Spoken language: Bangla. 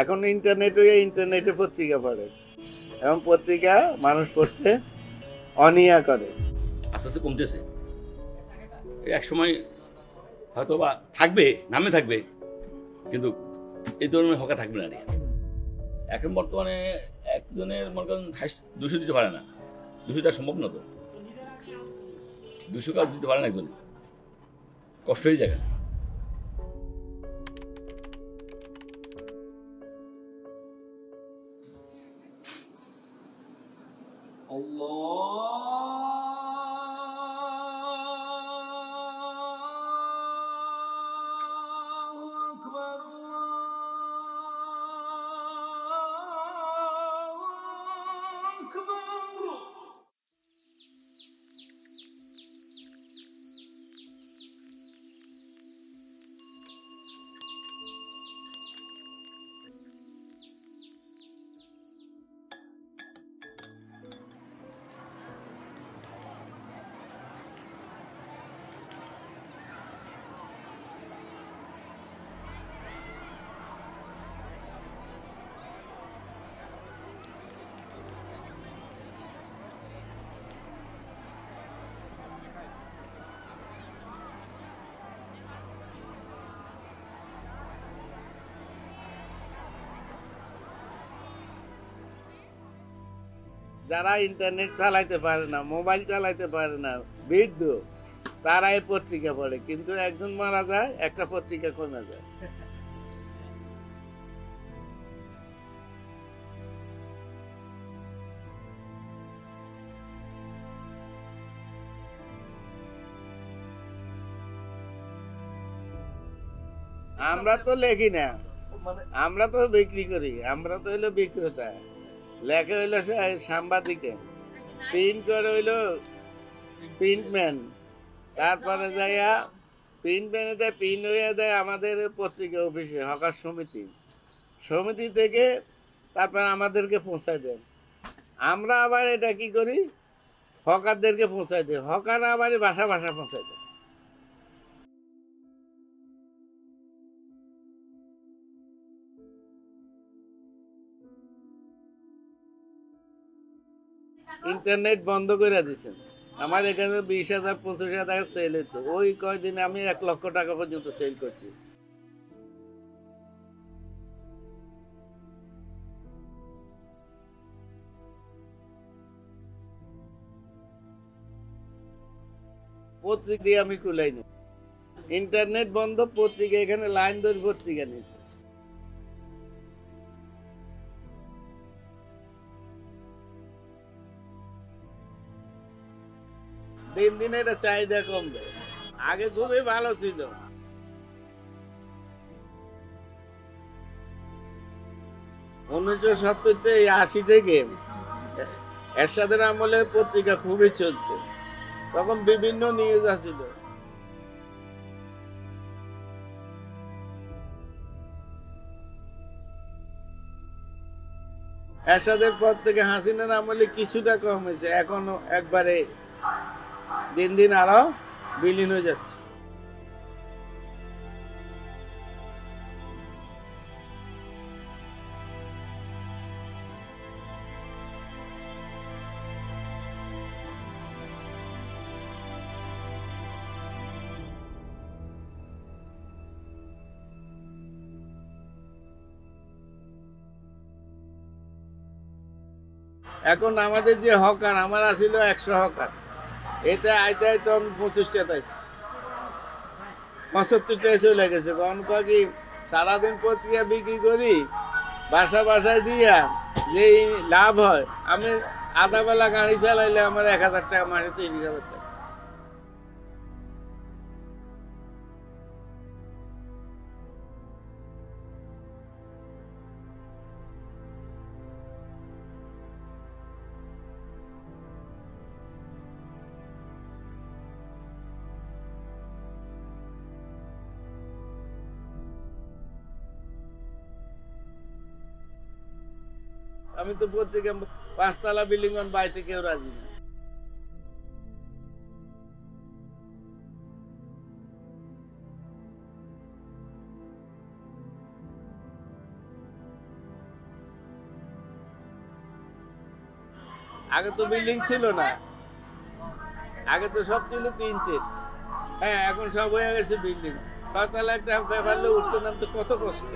এখন ইন্টারনেট হয়ে ইন্টারনেটে পত্রিকা পড়ে। এবং পত্রিকা মানুষ পড়তে অনিয়া করে। আস্তে আস্তে কমতেছে। এক সময় হয়তো বা থাকবে, নামে থাকবে, কিন্তু এই ধরনের হকা থাকবে না এখন বর্তমানে একজনের মনে করেন দুশো দিতে পারে না। দুশো দেওয়া সম্ভব না তো। দুশো কাজ দিতে পারে না একজনে কষ্ট হয়ে যায়। الله أكبر الله أكبر. যারা ইন্টারনেট চালাইতে পারে না মোবাইল চালাইতে পারে না বৃদ্ধ তারা এই পত্রিকা পড়ে। কিন্তু একজন মারা যায় একটা পত্রিকা কমে যায়। আমরা তো লেখি না। আমরা তো বিক্রি করি আমরা তো হইল বিক্রেতা। লেখা হইল সাংবাদিকে। প্রিন্ট করে হইল প্রিন্টম্যান তারপরে যাইয়া প্রিন্টম্যানে দেয়, প্রিন্ট হইয়া দেয় আমাদের পত্রিকা অফিসে, হকার সমিতি। সমিতি থেকে তারপর আমাদেরকে পৌঁছায় দেয়। আমরা আবার এটা কি করি? হকারদেরকে পৌঁছায় দিই হকার আবার বাসা বাসা পৌঁছায় দেয়। ইন্টারনেট বন্ধ করে দিছেন আমার এখানে বিশ হাজার, পঁচিশ হাজার টাকা সেল হতো ওই কয়দিনে আমি এক লক্ষ টাকা পর্যন্ত সেল করছি। পত্রিকা দিয়ে আমি কুলাইনি ইন্টারনেট বন্ধ, পত্রিকা এখানে লাইন ধরে পত্রিকা নিয়েছে। দিন দিন এটা চাহিদা কমবে। আগে খুবই ভালো ছিল। উনিশশো সত্তর এই আশি থেকে এরশাদের আমলে পত্রিকা খুবই চলছে। তখন বিভিন্ন নিউজ আসিল। এরশাদের পর থেকে হাসিনার আমলে কিছুটা কম হয়েছে। এখনও একবারে দিন দিন আরও বিলীন হয়ে যাচ্ছে। এখন আমাদের যে হকার আমার আসিল একশো হকার। এটা আইতে আইতে আমি পঁচিশটা পাইছি পঁচাত্তরটায় চলে গেছে। কয় কি, সারাদিন পত্রিকা বিক্রি করি, বাসা বাসায় দিয়া যে লাভ হয়, আমি আধা বেলা গাড়ি চালাইলে আমার এক হাজার টাকা মাসে তিরিশ হাজার টাকা। আমি তো বলছি পাঁচতলা বিল্ডিং আমি বাড়িতে কেউ রাজি না। আগে তো বিল্ডিং ছিল না। আগে তো সব ছিল তিন চেট হ্যাঁ এখন সব হয়ে গেছে বিল্ডিং ছয়তলা একটা ব্যাপার উঠতে নামতে কত কষ্ট।